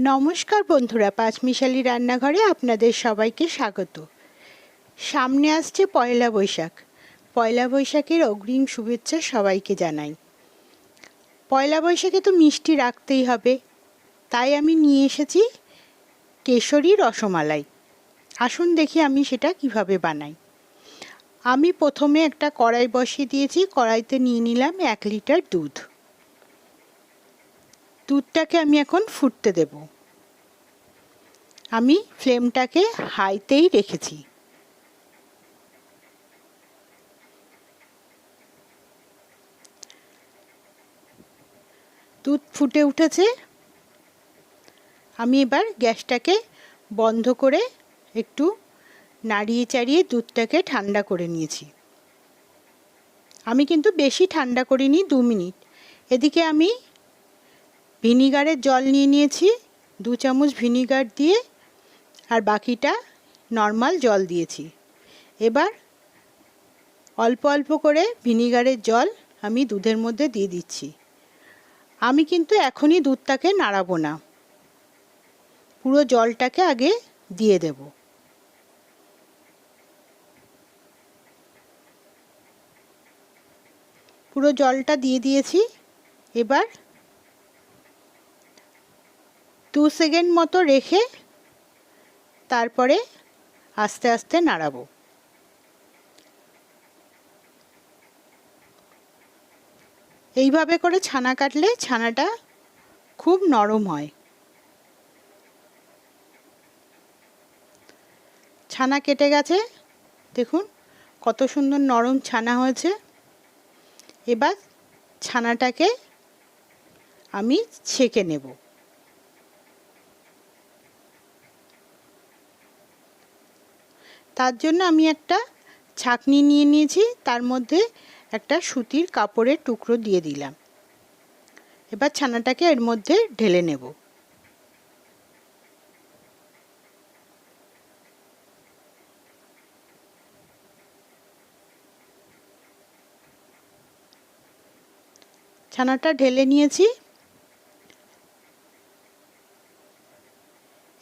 নমস্কার বন্ধুরা, পাঁচমিশালি রান্নাঘরে আপনাদের সবাইকে স্বাগত। সামনে আসছে পয়লা বৈশাখ। পয়লা বৈশাখের অগ্রিম শুভেচ্ছা সবাইকে জানাই। পয়লা বৈশাখে তো মিষ্টি রাখতেই হবে। তাই আমি নিয়ে এসেছি কেশরী রসমালাই। আসুন দেখি আমি সেটা কীভাবে বানাই। আমি প্রথমে একটা কড়াই বসিয়ে দিয়েছি। কড়াইতে নিয়ে নিলাম এক লিটার দুধ। দুধটাকে আমি এখন ফুটতে দেব। আমি ফ্লেমটাকে হাইতেই রেখেছি। দুধ ফুটে উঠেছে। আমি এবার গ্যাসটাকে বন্ধ করে একটু নাড়িয়ে চাড়িয়ে দুধটাকে ঠান্ডা করে নিয়েছি। আমি কিন্তু বেশি ঠান্ডা করিনি দু মিনিট। এদিকে আমি ভিনিগারের জল নিয়ে নিয়েছি, দু চামচ ভিনিগার দিয়ে, আর বাকিটা নর্মাল জল দিয়েছি। এবার অল্প অল্প করে ভিনিগারের জল আমি দুধের মধ্যে দিয়ে দিচ্ছি। আমি কিন্তু এখনই দুধটাকে নাড়াবো না। পুরো জলটাকে আগে দিয়ে দেব। পুরো জলটা দিয়ে দিয়েছি। এবার দু সেকেন্ড মতো রেখে তারপরে আস্তে আস্তে নাড়াবো। এইভাবে করে ছানা কাটলে ছানাটা খুব নরম হয়। ছানা কেটে গেছে। দেখুন কত সুন্দর নরম ছানা হয়েছে। এবার ছানাটাকে আমি ছেঁকে নেব। তার জন্য আমি একটা ছাকনি নিয়ে নিয়েছি। তার মধ্যে একটা সুতির কাপড়ের টুকরো দিয়ে দিলাম। এবার ছানাটাকে এর মধ্যে ঢেলে নেব। ছানাটা ঢেলে নিয়েছি।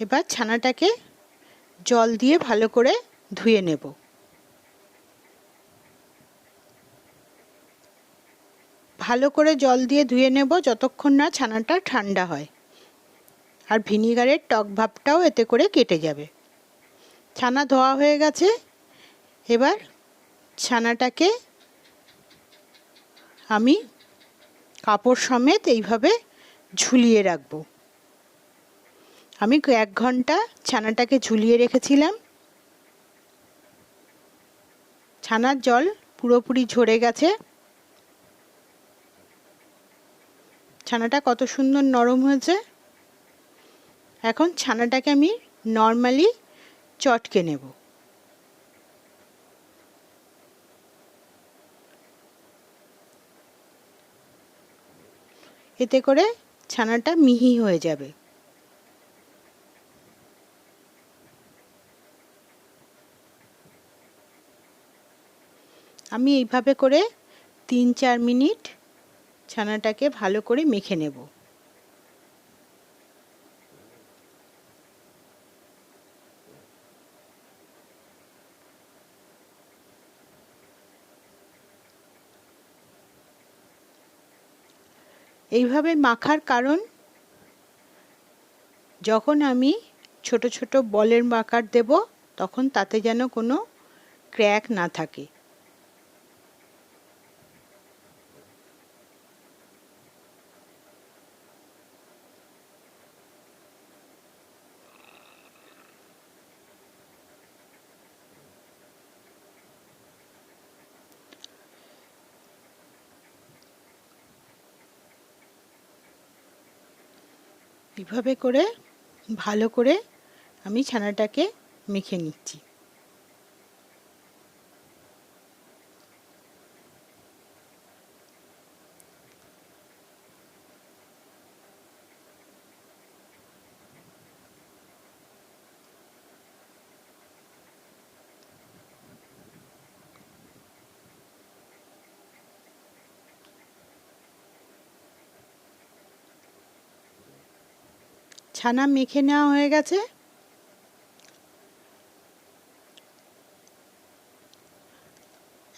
এবার ছানাটাকে জল দিয়ে ভালো করে ধুয়ে নেব। ভালো করে জল দিয়ে ধুয়ে নেব যতক্ষণ না ছানাটা ঠান্ডা হয়। আর ভিনিগারের টক ভাবটাও এতে করে কেটে যাবে। ছানা ধোয়া হয়ে গেছে। এবার ছানাটাকে আমি কাপড় সমেত এইভাবে ঝুলিয়ে রাখব। আমি এক ঘণ্টা ছানাটাকে ঝুলিয়ে রেখেছিলাম। ছানার জল পুরোপুরি ঝরে গেছে। ছানাটা কত সুন্দর নরম হয়েছে। এখন ছানাটাকে আমি নর্মালি চটকে নেব। এতে করে ছানাটা মিহি হয়ে যাবে। আমি এইভাবে করে তিন চার মিনিট ছানাটাকে ভালো করে মেখে নেব। এইভাবে মাখার কারণ, যখন আমি ছোট ছোট বলের মাকার দেব, তখন তাতে যেন কোনো ক্র্যাক না থাকে। এভাবে করে ভালো করে আমি ছানাটাকে মেখে নিচ্ছি। ছানা মেখে নেওয়া হয়ে গেছে।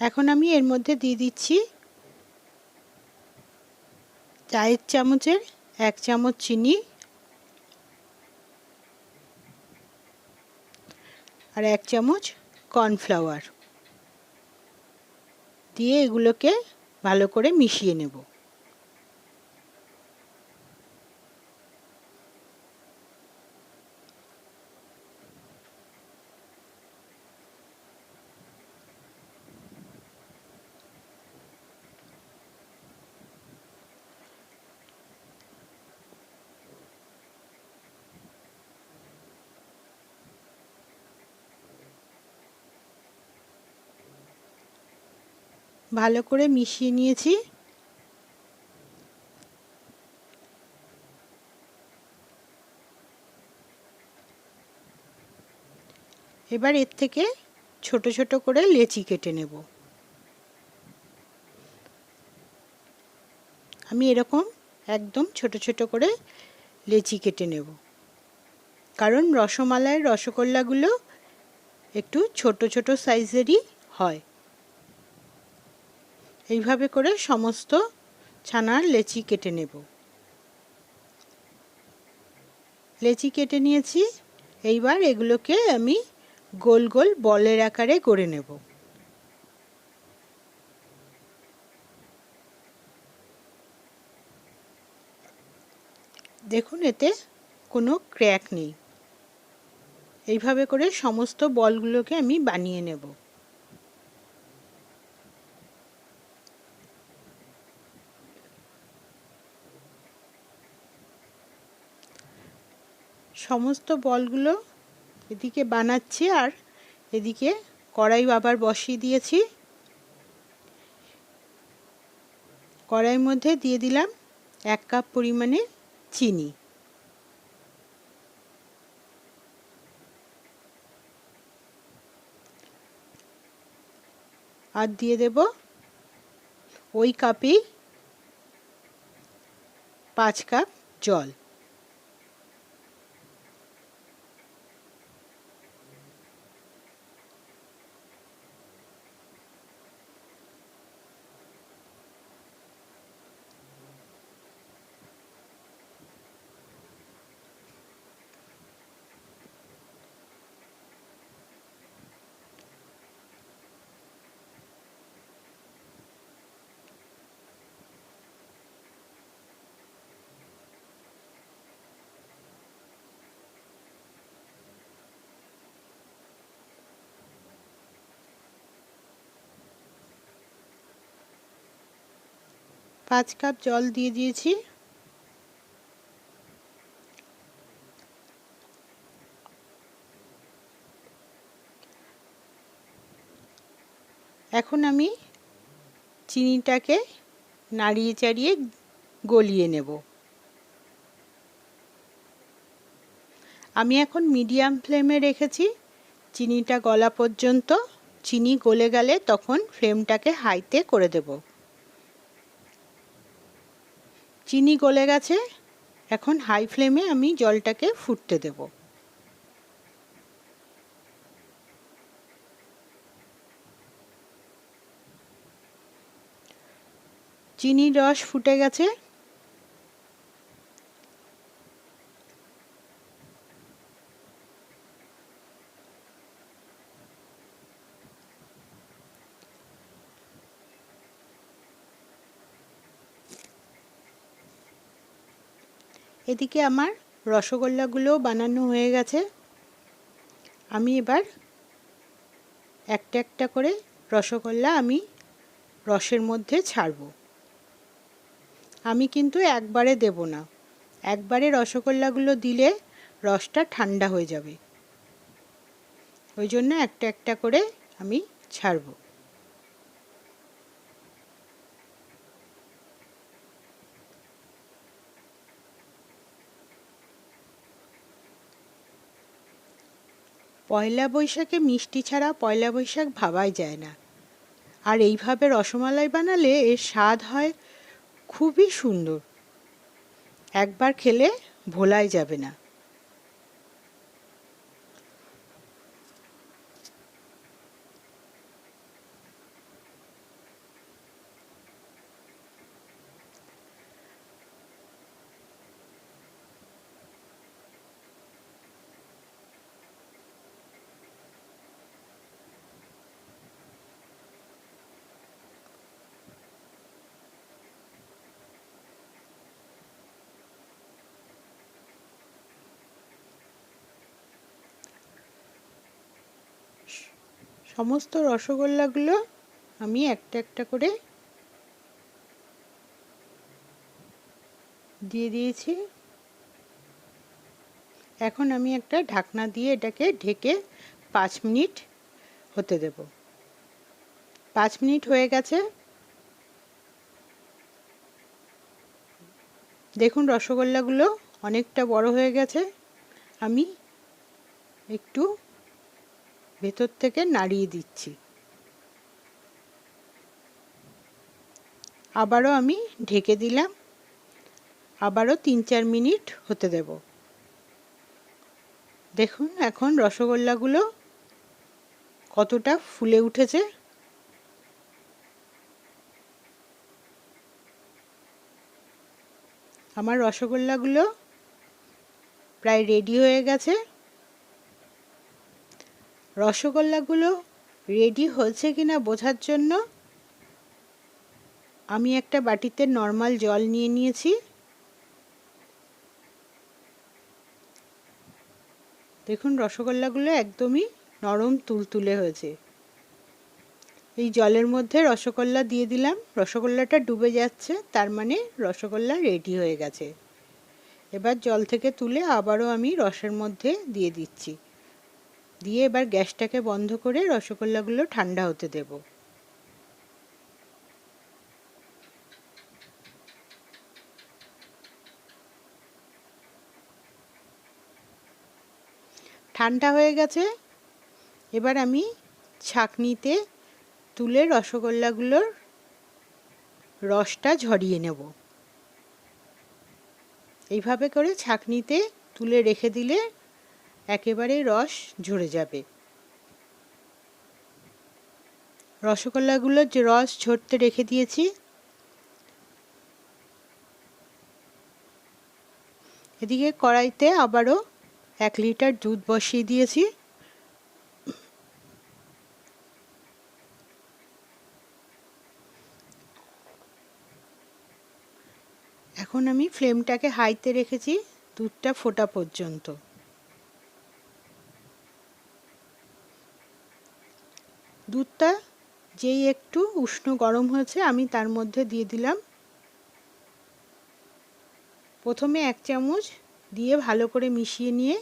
এখন আমি এর মধ্যে দিয়ে দিচ্ছি চায়ের চামচের এক চামচ চিনি আর এক চামচ কর্নফ্লাওয়ার। দিয়ে এগুলোকে ভালো করে মিশিয়ে নেব। ভালো করে মিশিয়ে নিয়েছি। এবার এর থেকে ছোট ছোট করে লেচি কেটে নেব। আমি এরকম একদম ছোট ছোট করে লেচি কেটে নেব। কারণ রসমালাইয়ের রসগোল্লাগুলো একটু ছোট ছোট সাইজেরই হয়। এইভাবে করে সমস্ত ছানার লেচি কেটে নেব। লেচি কেটে নিয়েছি, এইবার এগুলোকে আমি গোল গোল বলের আকারে করে নেব। দেখুন, এতে কোনো ক্র্যাক নেই। এইভাবে করে সমস্ত বলগুলোকে আমি বানিয়ে নেব। সমস্ত বলগুলো এদিকে বানাচ্ছি আর এদিকে কড়াই আবার বসিয়ে দিয়েছি। কড়াইয়ের মধ্যে দিয়ে দিলাম এক কাপ পরিমাণে চিনি। আর দিয়ে দেব ওই কাপেই পাঁচ কাপ জল। পাঁচ কাপ জল দিয়ে দিয়েছি। এখন আমি চিনিটাকে নাড়িয়ে চাড়িয়ে গলিয়ে নেব। আমি এখন মিডিয়াম ফ্লেমে রেখেছি। চিনিটা গলা পর্যন্ত, চিনি গলে গেলে তখন ফ্লেমটাকে হাইতে করে দেবো। চিনি গলে গেছে। এখন হাই ফ্লেমে আমি জলটাকে ফুটতে দেব। চিনির রস ফুটে গেছে। এদিকে আমার রসগোল্লাগুলোও বানানো হয়ে গেছে। আমি এবার একটা একটা করে রসগোল্লা আমি রসের মধ্যে ছাড়ব। আমি কিন্তু একবারে দেব না। একবারে রসগোল্লাগুলো দিলে রসটা ঠান্ডা হয়ে যাবে। ওই জন্য একটা একটা করে আমি ছাড়বো। পয়লা বৈশাখে মিষ্টি ছাড়া পয়লা বৈশাখ ভাবাই যায় না। আর এইভাবে রসমালাই বানালে এর স্বাদ হয় খুবই সুন্দর। একবার খেলে ভোলাই যাবে না। সমস্ত রসগোল্লাগুলো আমি একটা একটা করে দিয়ে দিয়েছি। এখন আমি একটা ঢাকনা দিয়ে এটাকে ঢেকে পাঁচ মিনিট হতে দেব। পাঁচ মিনিট হয়ে গেছে। দেখুন রসগোল্লাগুলো অনেকটা বড় হয়ে গেছে। আমি একটু ভেতর থেকে নাড়িয়ে দিচ্ছি। আবারও আমি ঢেকে দিলাম। আবারও তিন চার মিনিট হতে দেব। দেখুন এখন রসগোল্লাগুলো কতটা ফুলে উঠেছে। আমার রসগোল্লাগুলো প্রায় রেডি হয়ে গেছে। রসগোল্লাগুলো রেডি হয়েছে কিনা বোঝার জন্য আমি একটা বাটিতে নর্মাল জল নিয়ে নিয়েছি। দেখুন রসগোল্লাগুলো একদমই নরম তুলতুলে হয়েছে। এই জলের মধ্যে রসগোল্লা দিয়ে দিলাম। রসগোল্লাটা ডুবে যাচ্ছে, তার মানে রসগোল্লা রেডি হয়ে গেছে। এবার জল থেকে তুলে আবারও আমি রসের মধ্যে দিয়ে দিচ্ছি। দিয়ে এবার গ্যাসটাকে বন্ধ করে রসগোল্লাগুলো ঠান্ডা হতে দেব। ঠান্ডা হয়ে গেছে। এবার আমি ছাকনিতে তুলে রসগোল্লাগুলোর রসটা ঝরিয়ে নেব। এইভাবে করে ছাকনিতে তুলে রেখে দিলে একেবারে রস ঝরে যাবে। রসগোল্লাগুলোর যে রস ঝরতে রেখে দিয়েছি, এদিকে কড়াইতে আবারও এক লিটার দুধ বসিয়ে দিয়েছি। এখন আমি ফ্লেমটাকে হাইতে রেখেছি দুধটা ফোটা পর্যন্ত। দুধটা যেই একটু উষ্ণ গরম হয়েছে, আমি তার মধ্যে দিয়ে দিলাম। প্রথমে এক চামচ দিয়ে ভালো করে মিশিয়ে নিয়ে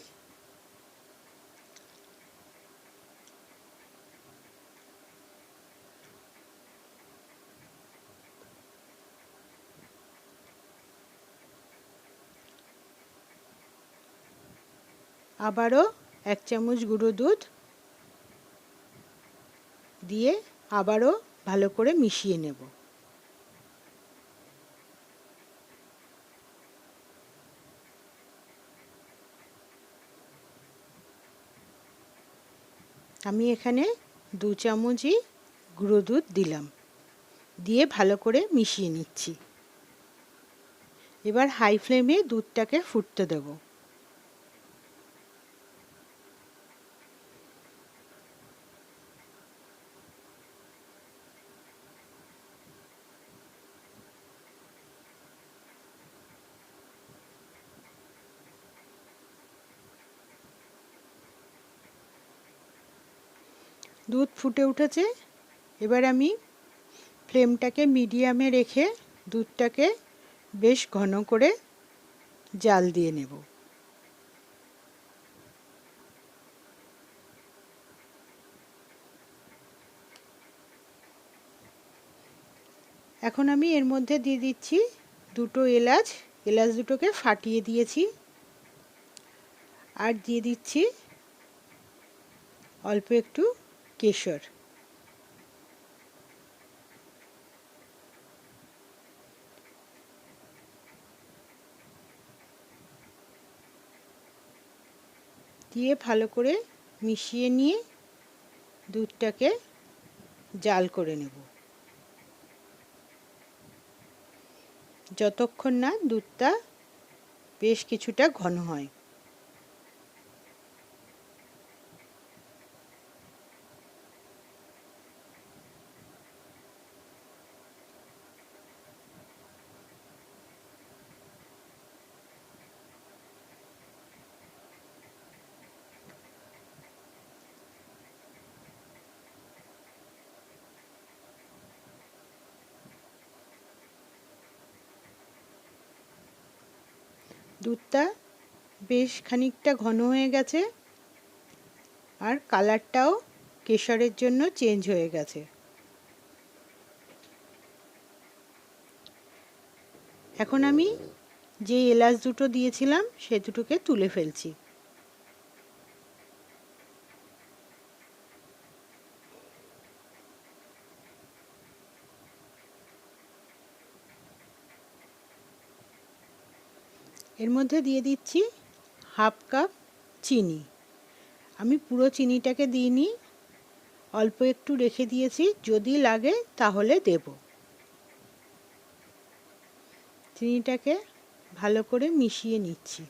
আবারও এক চামচ গুঁড়ো দুধ দিয়ে আবারও ভালো করে মিশিয়ে নেব। আমি এখানে দু চামচই গুঁড়ো দুধ দিলাম, দিয়ে ভালো করে মিশিয়ে নিচ্ছি। এবার হাই ফ্লেমে দুধটাকে ফুটতে দেবো। দুধ ফুটে উঠেছে। এবার আমি ফ্লেমটাকে মিডিয়ামে রেখে দুধটাকে বেশ ঘন করে জাল দিয়ে নেব। এখন আমি এর মধ্যে দিয়ে দিচ্ছি দুটো এলাচ। এলাচ দুটোকে ফাটিয়ে দিয়েছি। আর দিয়ে দিচ্ছি অল্প একটু কেশর। দিয়ে ভালো করে মিশিয়ে নিয়ে দুধটাকে জাল করে নেব। যতক্ষণ না দুধটা বেশ কিছুটা ঘন হয়। দুধটা বেশ খানিকটা ঘন হয়ে গেছে আর কালারটাও কেশরের জন্য চেঞ্জ হয়ে গেছে। এখন আমি যে এলাচ দুটো দিয়েছিলাম সে দুটোকে তুলে ফেলছি। এর মধ্যে দিয়ে দিচ্ছি হাফ কাপ চিনি। আমি পুরো চিনিটাকে দিইনি, অল্প একটু রেখে দিয়েছি, যদি লাগে তাহলে দেব। চিনিটাকে ভালো করে মিশিয়ে নিচ্ছি।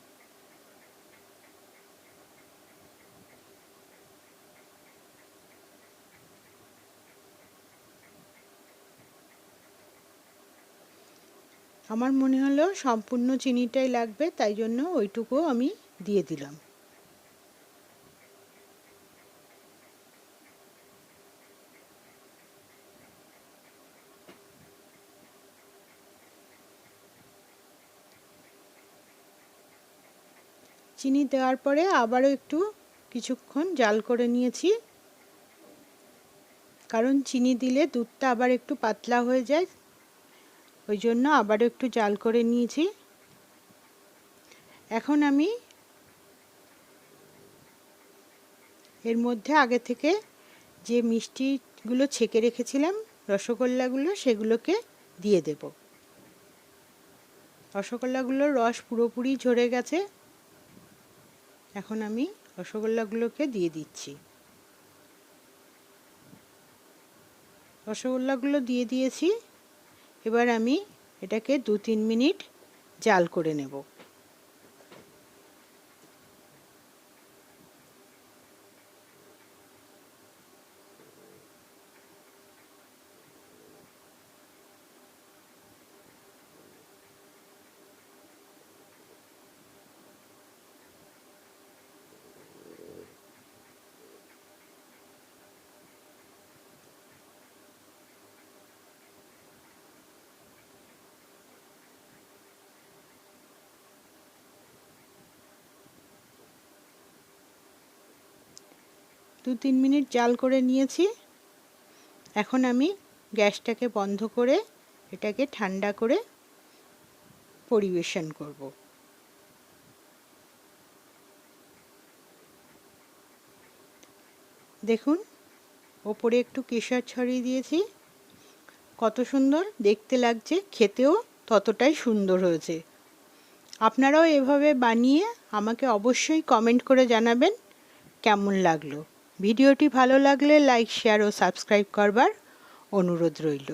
আমার মনে হলো সম্পূর্ণ চিনিটাই লাগবে, তাই জন্য ওইটুকু আমি দিয়ে দিলাম। চিনি দেওয়ার পরে আবারও একটু কিছুক্ষণ জাল করে নিয়েছি। কারণ চিনি দিলে দুধটা আবার একটু পাতলা হয়ে যায় ওই জন্য আবারও একটু জাল করে নিয়েছি। এখন আমি এর মধ্যে আগে থেকে যে মিষ্টিগুলো ছেঁকে রেখেছিলাম, রসগোল্লাগুলো, সেগুলোকে দিয়ে দেব। রসগোল্লাগুলোর রস পুরোপুরি ঝরে গেছে। এখন আমি রসগোল্লাগুলোকে দিয়ে দিচ্ছি। রসগোল্লাগুলো দিয়ে দিয়েছি। এবার আমি এটাকে দু তিন মিনিট জাল করে নেব। দু তিন মিনিট জাল করে নিয়েছি। এখন আমি গ্যাসটাকে বন্ধ করে এটাকে ঠান্ডা করে পরিবেশন করব। দেখুন, ওপরে একটু কেশর ছড়িয়ে দিয়েছি। কত সুন্দর দেখতে লাগছে, খেতেও ততটাই সুন্দর হয়েছে। আপনারাও এভাবে বানিয়ে আমাকে অবশ্যই কমেন্ট করে জানাবেন, কেমন লাগল। ভিডিওটি ভালো লাগলে লাইক শেয়ার ও সাবস্ক্রাইব করবার অনুরোধ রইল।